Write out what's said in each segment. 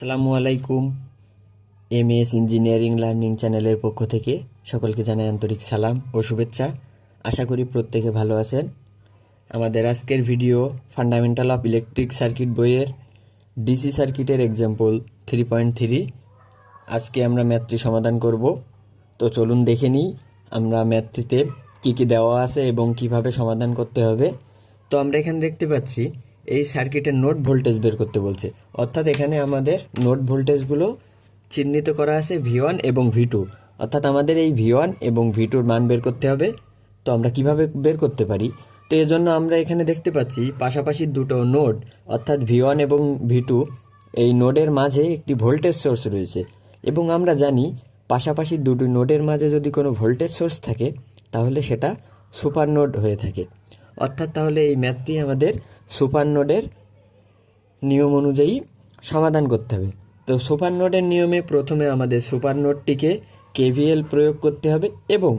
আসসালামু আলাইকুম M S engineering learning চ্যানেলের পক্ষ থেকে সকলকে জানাই আন্তরিক সালাম ও শুভেচ্ছা। আশা করি প্রত্যেকে ভালো আছেন। আমাদের আজকের video fundamental of electric circuit বইয়ের ডিসি সার্কিটের এক্সাম্পল থ্রি পয়েন্ট থ্রি আজকে আমরা ম্যাথটি সমাধান করব। তো চলুন দেখে নিই আমরা ম্যাথটিতে কী কী দেওয়া আছে এবং কীভাবে সমাধান করতে হবে। তো আমরা এখানে দেখতে পাচ্ছি এই সার্কিটের নোট ভোল্টেজ বের করতে বলছে। অর্থাৎ এখানে আমাদের নোট ভোল্টেজগুলো চিহ্নিত করা আছে ভি ওয়ান এবং ভি টু অর্থাৎ আমাদের এই ভি ওয়ান এবং ভি টুর মান বের করতে হবে। তো আমরা কীভাবে বের করতে পারি? তো এর জন্য আমরা এখানে দেখতে পাচ্ছি পাশাপাশি দুটো নোড, অর্থাৎ ভি ওয়ান এবং ভি টু এই নোডের মাঝে একটি ভোল্টেজ সোর্স রয়েছে। এবং আমরা জানি পাশাপাশি দুটি নোডের মাঝে যদি কোনো ভোল্টেজ সোর্স থাকে, তাহলে সেটা সুপার নোড হয়ে থাকে। অর্থাৎ তাহলে এই ম্যাথটি আমাদের সুপার নোডের নিয়ম অনুযায়ী সমাধান করতে হবে। তো সুপার নোডের নিয়মে প্রথমে আমাদের সুপার নোডটিকে কেভিএল প্রয়োগ করতে হবে এবং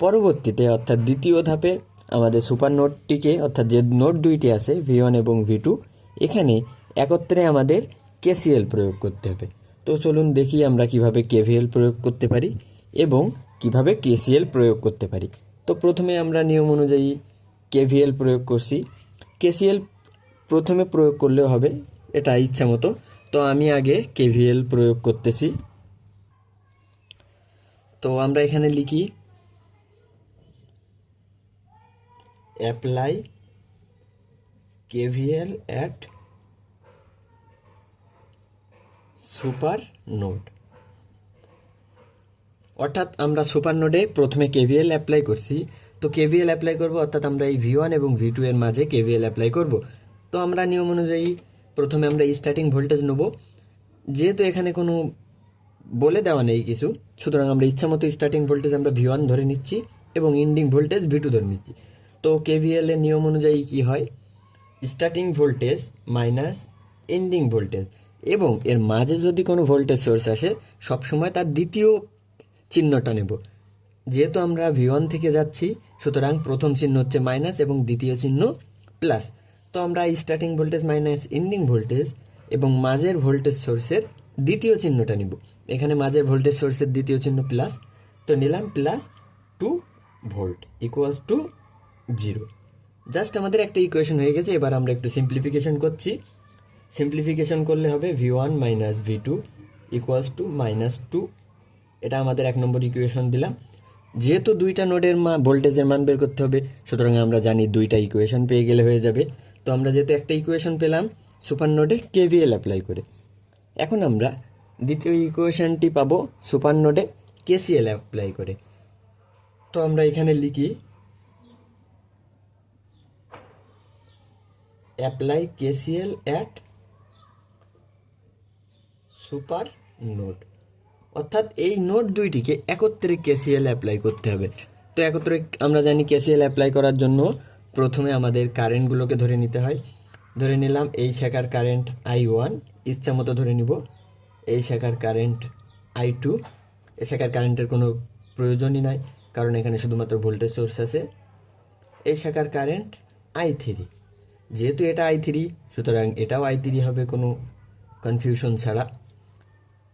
পরবর্তীতে অর্থাৎ দ্বিতীয় ধাপে আমাদের সুপার নোডটিকে অর্থাৎ যে নোড দুইটি আছে, ভি ওয়ান এবং ভি টু, এখানে একত্রে আমাদের কেসিএল প্রয়োগ করতে হবে। তো চলুন দেখি আমরা কীভাবে কেভিএল প্রয়োগ করতে পারি এবং কীভাবে কেসিএল প্রয়োগ করতে পারি। তো প্রথমে আমরা নিয়ম অনুযায়ী কেভিএল প্রয়োগ করছি। কেসিএল প্রথমে প্রয়োগ করলেও হবে, এটা ইচ্ছা মতো। তো আমি আগে কেভিএল প্রয়োগ করতেছি। তো আমরা এখানে লিখি apply KVL at super node অর্থাৎ আমরা সুপার নোডে প্রথমে কেভিএল অ্যাপ্লাই করছি। তো কেভিএল অ্যাপ্লাই করব, অর্থাৎ আমরা এই ভি ওয়ান এবং ভি টু এর মাঝে কেভিএল অ্যাপ্লাই করব। তো আমরা নিয়ম অনুযায়ী প্রথমে আমরা স্টার্টিং ভোল্টেজ নেব। যেহেতু এখানে কোনো বলে দেওয়া নেই কিছু, সুতরাং আমরা ইচ্ছা মতো স্টার্টিং ভোল্টেজ আমরা ভি ওয়ান ধরে নিচ্ছি এবং এন্ডিং ভোল্টেজ ভি টু ধরে নিচ্ছি। তো কেভিএল এর নিয়ম অনুযায়ী কি হয়? Starting voltage minus ending voltage এবং এর মাঝে যদি কোনো ভোল্টেজ সোর্স আসে, সবসময় তার দ্বিতীয় চিহ্নটা নেব। যেহেতু আমরা ভি ওয়ান থেকে যাচ্ছি, সুতরাং প্রথম চিহ্ন হচ্ছে মাইনাস এবং দ্বিতীয় চিহ্ন প্লাস তো আমরা starting voltage minus ending voltage এবং মাঝের ভোল্টেজ সোর্সের দ্বিতীয় চিহ্নটা নিব। এখানে মাঝের ভোল্টেজ সোর্সের দ্বিতীয় চিহ্ন প্লাস তো নিলাম plus two volt equals to zero just আমাদের একটা ইকুয়েশন হয়ে গেছে, এবার আমরা একটু সিম্পলিফিকেশন করছি। সিম্পলিফিকেশন করলে হবে V one minus V two equals to minus two এটা আমাদের এক নম্বর ইকুয়েশন দিলাম। যেহেতু দুইটা নোডের মা ভোল্টেজের মান বের করতে হবে, সুতরাং আমরা জানি দুইটা ইকুয়েশন পেয়ে গেলে হয়ে যাবে। তো আমরা যেহেতু একটা ইকুয়েশন পেলাম, সুপার নোডে কেভিএল অ্যাপ্লাই করে। এখন আমরা দ্বিতীয় ইকুয়েশনটি পাবো সুপার নোডে কেসিএল অ্যাপ্লাই করে। তো আমরা এখানে লিখি apply KCL at super node. অর্থাৎ এই নোট দুইটিকে একত্রে কেসিএল অ্যাপ্লাই করতে হবে। তো একত্রে আমরা জানি কেসিএল অ্যাপ্লাই করার জন্য প্রথমে আমাদের কারেন্টগুলোকে ধরে নিতে হয়। ধরে নিলাম এই শাখার কারেন্ট আই ওয়ান ইচ্ছা মতো ধরে নিব। এই শাখার কারেন্ট আই টু এই শাখার কারেন্টের কোনো প্রয়োজনই নাই, কারণ এখানে শুধুমাত্র ভোল্টেজ সোর্স আছে। এই শাখার কারেন্ট আই থ্রি যেহেতু এটা আই থ্রি সুতরাং এটাও আই থ্রি হবে, কোনো কনফিউশন ছাড়া।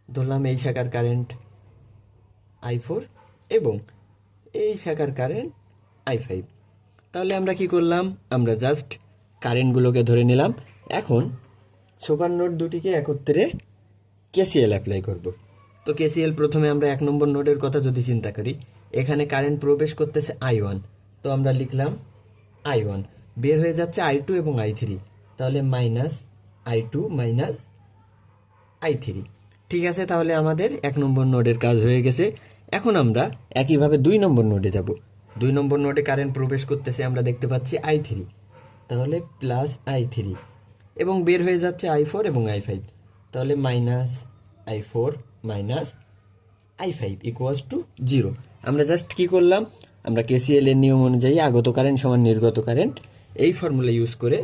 ধরলাম এই শাখার কারেন্ট আই ফোর এবং এই শাখার কারেন্ট আই ফাইভ তাহলে আমরা কি করলাম? আমরা জাস্ট কারেন্টগুলোকে ধরে নিলাম। এখন সুপার নোট দুটিকে একত্রে কেসিএল অ্যাপ্লাই করব। তো কেসিএল প্রথমে আমরা এক নম্বর নোডের কথা যদি চিন্তা করি, এখানে কারেন্ট প্রবেশ করতেছে আই ওয়ান তো আমরা লিখলাম আই ওয়ান বের হয়ে যাচ্ছে আই টু এবং আই থ্রি তাহলে minus I two minus I three ঠিক আছে, তাহলে আমাদের এক নম্বর নোডের কাজ হয়ে গেছে। এখন আমরা একইভাবে দুই নম্বর নোডে যাব। দুই নম্বর নোডে কারেন্ট প্রবেশ করতেছে, আমরা দেখতে পাচ্ছি আই থ্রি তাহলে প্লাস আই থ্রি এবং বের হয়ে যাচ্ছে আই ফোর এবং আই ফাইভ তাহলে minus I four minus I five equals to zero আমরা জাস্ট কি করলাম? আমরা কেসিএল এর নিয়ম অনুযায়ী আগত কারেন্ট সমান নির্গত কারেন্ট এই ফর্মুলা ইউজ করে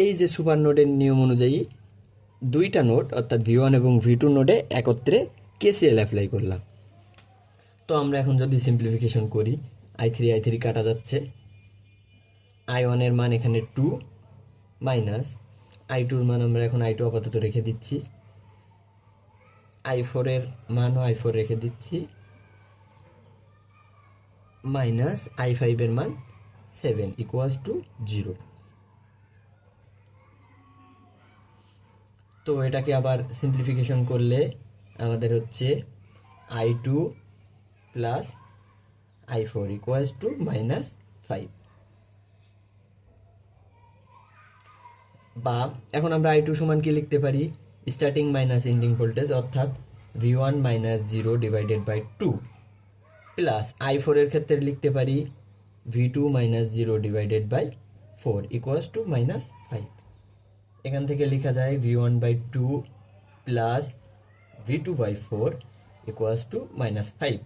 এই যে সুপার নোডের নিয়ম অনুযায়ী দুইটা নোড অর্থাৎ ভি ওয়ান এবং ভি টু নোডে একত্রে কেসিএল অ্যাপ্লাই করলাম। তো আমরা এখন যদি সিম্পলিফিকেশন করি আই থ্রি আই থ্রি কাটা যাচ্ছে। আই ওয়ানের মান এখানে টু মাইনাস আই টুর মান আমরা এখন আই টু আপাতত রেখে দিচ্ছি। আই ফোরের মানও আই ফোর রেখে দিচ্ছি। মাইনাস আই ফাইভের মান সেভেন ইকুয়ালস টু জিরো তো এটাকে আবার সিম্পলিফিকেশন করলে আমাদের হচ্ছে I two plus I four equals to minus five বা এখন আমরা আই টু সমান কি লিখতে পারি? স্টার্টিং মাইনাস এন্ডিং ভোল্টেজ অর্থাৎ V one minus zero divided by two plus I ফোরের ক্ষেত্রে লিখতে পারি V two minus zero divided by four equals to minus five এখান থেকে লেখা যায় V one by two plus V two by four equals to minus five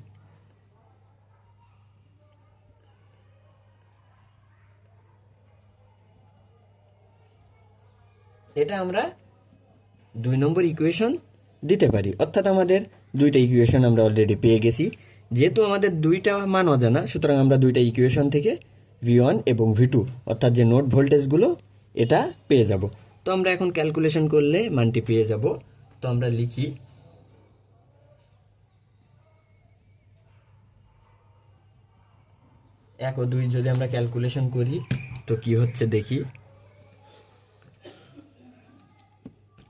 এটা আমরা দুই নম্বর ইকুয়েশন দিতে পারি। অর্থাৎ আমাদের দুইটা ইকুয়েশন আমরা অলরেডি পেয়ে গেছি। যেহেতু আমাদের দুইটা মান অজানা, সুতরাং আমরা দুইটা ইকুয়েশন থেকে ভি ওয়ান এবং ভি টু অর্থাৎ যে নোট ভোল্টেজগুলো এটা পেয়ে যাব। তো আমরা এখন ক্যালকুলেশন করলে মানটি পেয়ে যাব। তো আমরা লিখি, এক ও দুই যদি আমরা ক্যালকুলেশন করি, তো কি হচ্ছে দেখি?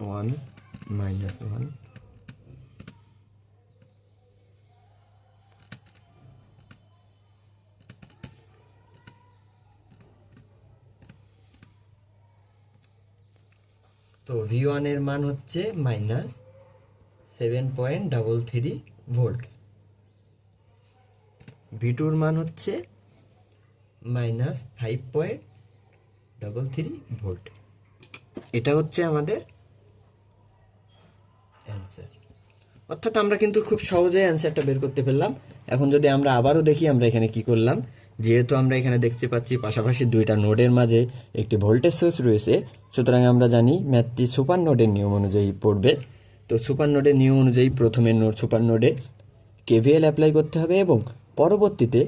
ওয়ান মাইনাস ওয়ান তো ভি ওয়ানের মান হচ্ছে minus seven point double three volt V টুর মান হচ্ছে minus five point double three volt এটা হচ্ছে আমাদের অ্যান্সার অর্থাৎ আমরা কিন্তু খুব সহজে অ্যান্সারটা বের করতে পারলাম। এখন যদি আমরা আবারও দেখি আমরা এখানে কি করলাম? যেহেতু আমরা এখানে দেখতে পাচ্ছি পাশাপাশি দুইটা নোডের মাঝে একটি ভোল্টেজ সোর্স রয়েছে, সুতরাং আমরা জানি ম্যাথটি সুপার নোডের নিয়ম অনুযায়ী পড়বে। তো সুপার নোডের নিয়ম অনুযায়ী প্রথমে নোড সুপার নোডে কেভিএল অ্যাপ্লাই করতে হবে এবং পরবর্তীতে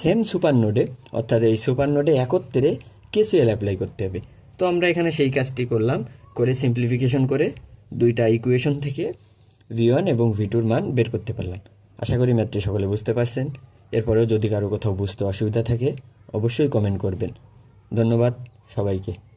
সেম সুপার নোডে, অর্থাৎ এই সুপার নোডে একত্রে কেসিএল অ্যাপ্লাই করতে হবে। তো আমরা এখানে সেই কাজটি করলাম, করে সিম্পলিফিকেশন করে দুইটা ইকুয়েশন থেকে ভি এবং ভি টুর মান বের করতে পারলাম। আশা করি ম্যাথটি সকলে বুঝতে পারছেন। এরপরেও যদি কারও কোথাও বুঝতে অসুবিধা থাকে অবশ্যই কমেন্ট করবেন। ধন্যবাদ সবাইকে।